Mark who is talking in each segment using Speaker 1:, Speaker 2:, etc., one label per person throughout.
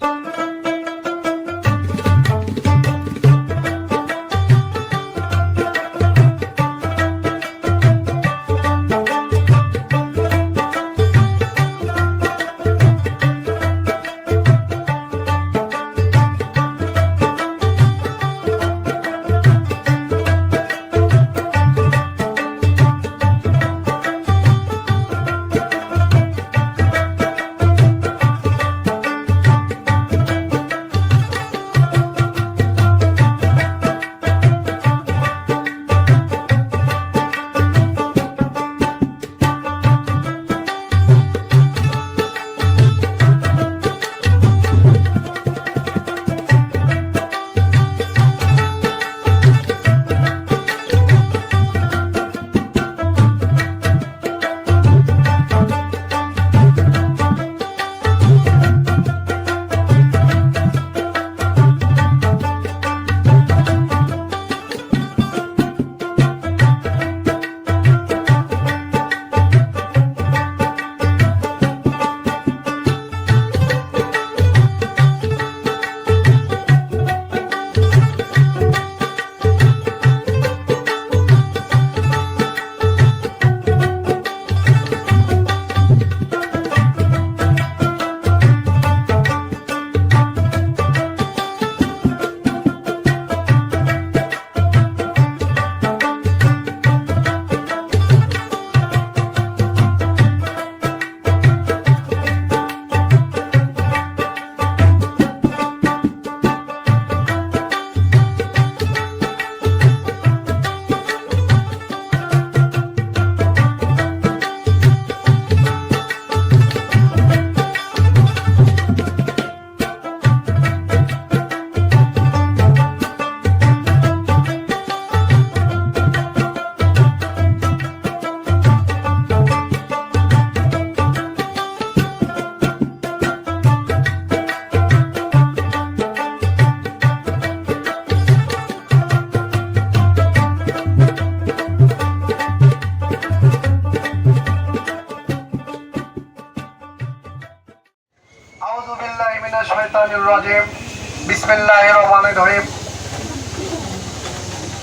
Speaker 1: Thank you.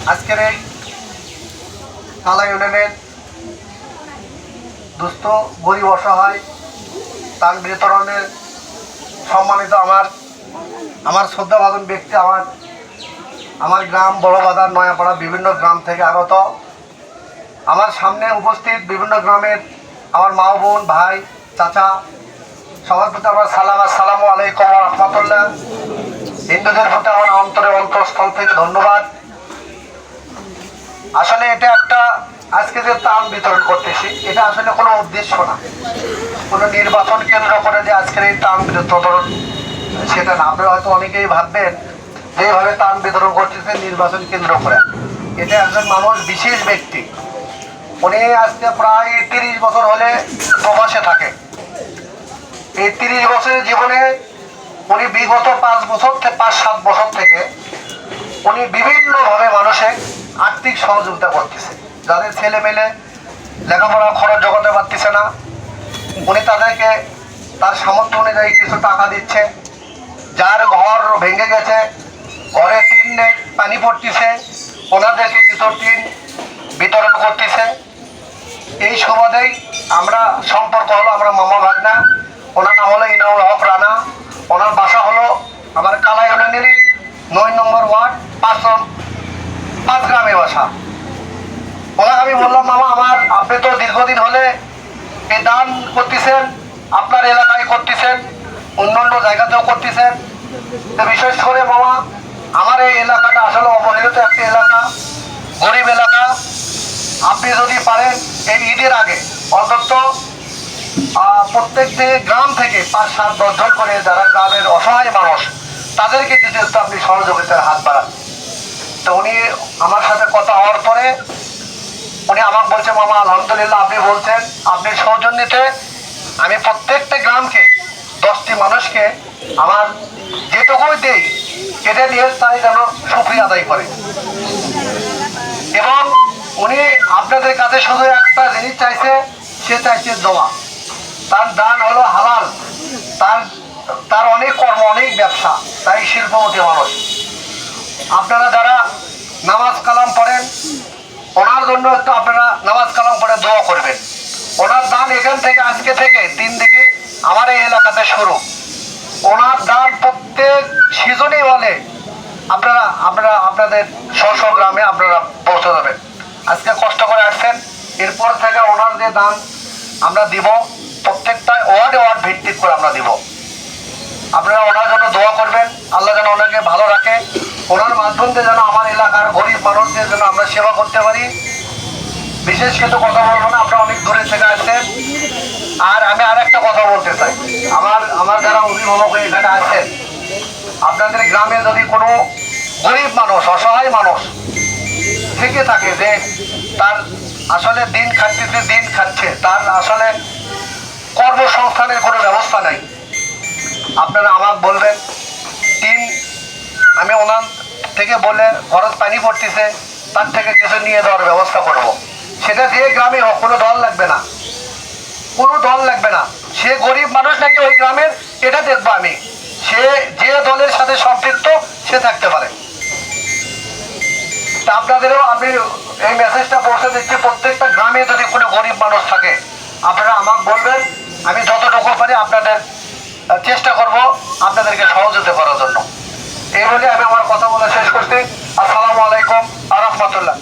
Speaker 1: আজকের এই ইউনিয়নের দুস্থ তার বিতরণের সম্মানিত আমার আমার শ্রদ্ধাভাজন ব্যক্তি আমার আমার গ্রাম বড় বাজার নয়াপাড়া বিভিন্ন গ্রাম থেকে আগত। আমার সামনে উপস্থিত বিভিন্ন গ্রামের আমার মা বোন, ভাই, চাচা সবার প্রতি সালাম হিন্দুদের প্রতি আমার অন্তরে থেকে ধন্যবাদ। আসলে এটা একটা আজকে যে বিতরণ করতেছি, এটা আসলে কোনো উদ্দেশ্য কোনো নির্বাচন কেন্দ্র করে যে আজকের এই তাম বিতরণ, সেটা না। আপনারা হয়তো অনেকেই ভাববেন যে এইভাবে তাম বিতরণ করতেছে নির্বাচন কেন্দ্র করে। এটা একজন মানুষ, বিশেষ ব্যক্তি। উনি আজকে প্রায় তিরিশ বছর হলে প্রবাসে থাকে। এই তিরিশ বছরের জীবনে উনি বিগত পাঁচ বছর থেকে পাঁচ, সাত বছর থেকে উনি বিভিন্নভাবে মানুষের আর্থিক সহযোগিতা করতেছে। যাদের ছেলে মেলে লেখাপড়া খরচ জোগাতে পারতেছে না, উনি তাদেরকে তার সামর্থ্য অনুযায়ী কিছু টাকা দিচ্ছে। যার ঘর ভেঙে গেছে, ঘরে টিন পানি পড়তেছে, ওনাদেরকে কিছু টিন বিতরণ করতেছে। এই সুবাদেই আমরা সম্পর্ক হলো, আমরা মামা ভাগনা। ওনার নাম হলো ইনাউল হক রানা। ওনার বাসা হলো আমার কালাই ইউনিয়নেরই নয় নম্বর ওয়ার্ড পাঁচ পাঁচ গ্রামে বাসা। ওনাকে আমি বললাম, মামা, আমার, আপনি তো দীর্ঘদিন হলে এই দান করতেছেন, আপনার এলাকায় করতেছেন অন্য অন্য জায়গাতেও করতেছেন। তো বিশেষ করে, মামা, আমার এই এলাকাটা আসলে অবহেলিত একটি এলাকা, গরিব এলাকা। আপনি যদি পারেন, এই ঈদের আগে অন্তত প্রত্যেকটি গ্রাম থেকে পাঁচ সাত দশজন করে যারা গ্রামের অসহায় মানুষ, তাদেরকে একটু আপনি সহযোগিতার হাত বাড়ান। তো উনি আমার সাথে কথা হওয়ার পরে উনি আমাকে বলছে, মামা, আলহামদুলিল্লাহ আপনি বলছেন, আপনি সৌজন্যতে আমি প্রত্যেকটা গ্রামকে দশটি মানুষকে আমার যেটুকুই দেই এটা নিয়ে তাই যেন সুক্রিয়া আদায় করে। এবং উনি আপনাদের কাছে শুধু একটা জিনিস চাইছে, সে চাইছে দোয়া তার দান হলো হালাল। তার তার অনেক কর্ম, অনেক ব্যবসা, তাই শিল্পপতি মানুষ। আপনারা যারা নামাজ কালাম পড়েন, ওনার জন্য একটু আপনারা নামাজ কালাম পড়ে দোয়া করবেন। ওনার দান এখান থেকে, আজকে থেকে তিন দিকে আমার এই এলাকাতে শুরু। ওনার দান প্রত্যেক সিজনেই বলে। আপনারা আপনারা, আপনাদের স্ব গ্রামে আপনারা পৌঁছে যাবেন। আজকে কষ্ট করে আসছেন, এরপর থেকে ওনার যে দান আমরা দিব। প্রত্যেকটা ওয়ার্ডে ওয়ার্ড ভিত্তিক করে আমরা দিব। আপনারা ওনার জন্য দোয়া করবেন। আল্লাহ যেন ওনাকে ভালো রাখে। ওনার মাধ্যম যেন আমার এলাকার গরিব মানুষদের জন্য আমরা সেবা করতে পারি। বিশেষ কিছু কথা বলব না, আপনারা অনেক দূরে থেকে আসছেন। আর আমি আর একটা কথা বলতে চাই। আমার আমার যারা অভিভাবক এখানে আছেন, আপনাদের গ্রামে যদি কোনো গরিব মানুষ, অসহায় মানুষ থেকে থাকে যে তার আসলে দিন খাচ্ছে যে দিন খাচ্ছে, তার আসলে কর্মসংস্থানের কোনো ব্যবস্থা নাই। আপনারা আমাকে বলবেন, তিন, আমি ওনার থেকে বলে খরচ পানি পড়তেছে, তার থেকে কিছু নিয়ে দেওয়ার ব্যবস্থা করব। সেটা যে গ্রামে হোক, কোনো দল লাগবে না। কোনো দল লাগবে না। সে গরিব মানুষ নাকি ওই গ্রামের, এটা দেখব আমি। সে যে দলের সাথে সম্পৃক্ত, সে থাকতে পারে। তা আপনাদেরও আমি এই মেসেজটা পৌঁছে দিচ্ছি, প্রত্যেকটা গ্রামে যদি কোনো গরিব মানুষ থাকে, আপনারা আমাকে বলবেন আমি যতটুকু পারি আপনাদের চেষ্টা করব আপনাদেরকে সহযোগিতা করার জন্য। এই বলে আমি আমার কথা বলে শেষ করছি। আসসালামু আলাইকুম আহমতুল্লাহ